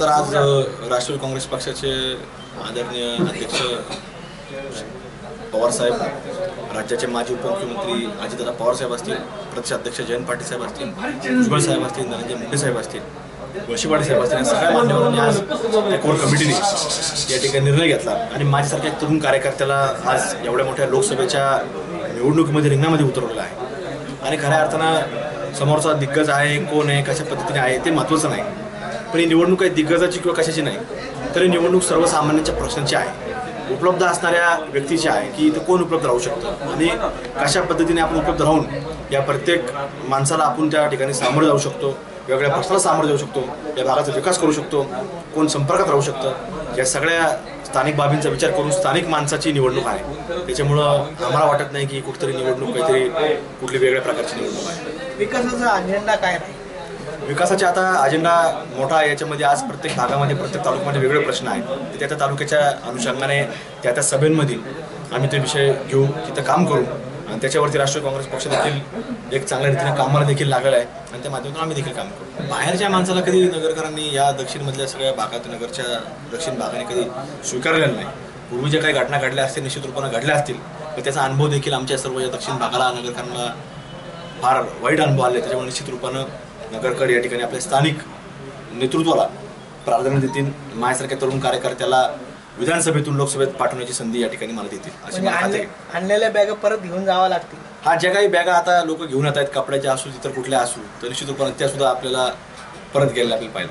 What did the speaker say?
तर आज राष्ट्रवादी काँग्रेस पक्षाचे आदरणीय अध्यक्ष पवारसाहेब राज्याचे माजी उपमुख्यमंत्री अजितदादा पवारसाहेब असतील प्रदेशाध्यक्ष जयंत पाटील साहेब असतील भुजबळ साहेब असतील धनंजय मुंडे साहेब असतील वळशीवाडी साहेब असतील सगळ्या मान्यवरांनी आज कोर कमिटीने या ठिकाणी निर्णय घेतला. आणि माझ्यासारख्या तरुण कार्यकर्त्याला आज एवढ्या मोठ्या लोकसभेच्या निवडणुकीमध्ये रिंगणामध्ये उतरवलेलं आहे. आणि खऱ्या अर्थानं समोरचा दिग्गज आहे कोण आहे कशा पद्धतीने आहे ते महत्त्वाचं नाही. पण ही निवडणूक आहे दिग्गजाची किंवा कशाची नाही तर ही निवडणूक सर्वसामान्यांच्या प्रश्नांची आहे. उपलब्ध असणाऱ्या व्यक्तीची आहे की इथं कोण उपलब्ध राहू शकतं आणि कशा पद्धतीने आपण उपलब्ध राहून या प्रत्येक माणसाला आपण त्या ठिकाणी सामोरं जाऊ शकतो वेगवेगळ्या प्रश्नाला सामोरं जाऊ शकतो या भागाचा विकास करू शकतो कोण संपर्कात राहू शकतं या सगळ्या स्थानिक बाबींचा विचार करून स्थानिक माणसाची निवडणूक आहे. त्याच्यामुळं आम्हाला वाटत नाही की कुठेतरी निवडणूक काहीतरी कुठली वेगळ्या प्रकारची निवडणूक आहे. विकासाचा अजेंडा काय नाही विकासाचे आता अजेंडा मोठा आहे. याच्यामध्ये आज प्रत्येक भागामध्ये प्रत्येक तालुक्यामध्ये वेगळे प्रश्न आहेत. ते त्या त्या तालुक्याच्या अनुषंगाने त्या त्या सभेंमध्ये आम्ही ते विषय घेऊ तिथं काम करू. आणि त्याच्यावरती राष्ट्रीय काँग्रेस पक्ष देखील एक चांगल्या रीतीने कामाला देखील लागलं आहे. आणि त्या माध्यमातून आम्ही देखील काम करू. बाहेरच्या माणसाला कधी नगरकरांनी या दक्षिणमधल्या सगळ्या भागात नगरच्या दक्षिण भागाने कधी स्वीकारलेलं नाही. पूर्वी ज्या काही घटना घडल्या असतील निश्चित रूपाने घडल्या असतील पण त्याचा अनुभव देखील आमच्या सर्व या दक्षिण भागाला नगरकरांना फार वाईट अनुभव आले. त्याच्यामुळे निश्चित रूपानं नगरकर या ठिकाणी आपल्या स्थानिक नेतृत्वाला प्राधान्य देतील. माझ्यासारख्या तरुण कार्यकर्त्याला विधानसभेतून लोकसभेत पाठवण्याची संधी या ठिकाणी मला देतील अशी म्हणजे मला खात्री आणले- आहे. आणलेल्या बॅगा परत घेऊन जाव्या लागतील. हा ज्या काही बॅगा आता लोक घेऊन येत आहेत कपड्याच्या असू इतर कुठल्या असू तर निश्चित रूपाने त्या सुद्धा आपल्याला परत घ्यायला आपल्याला पाहिजे.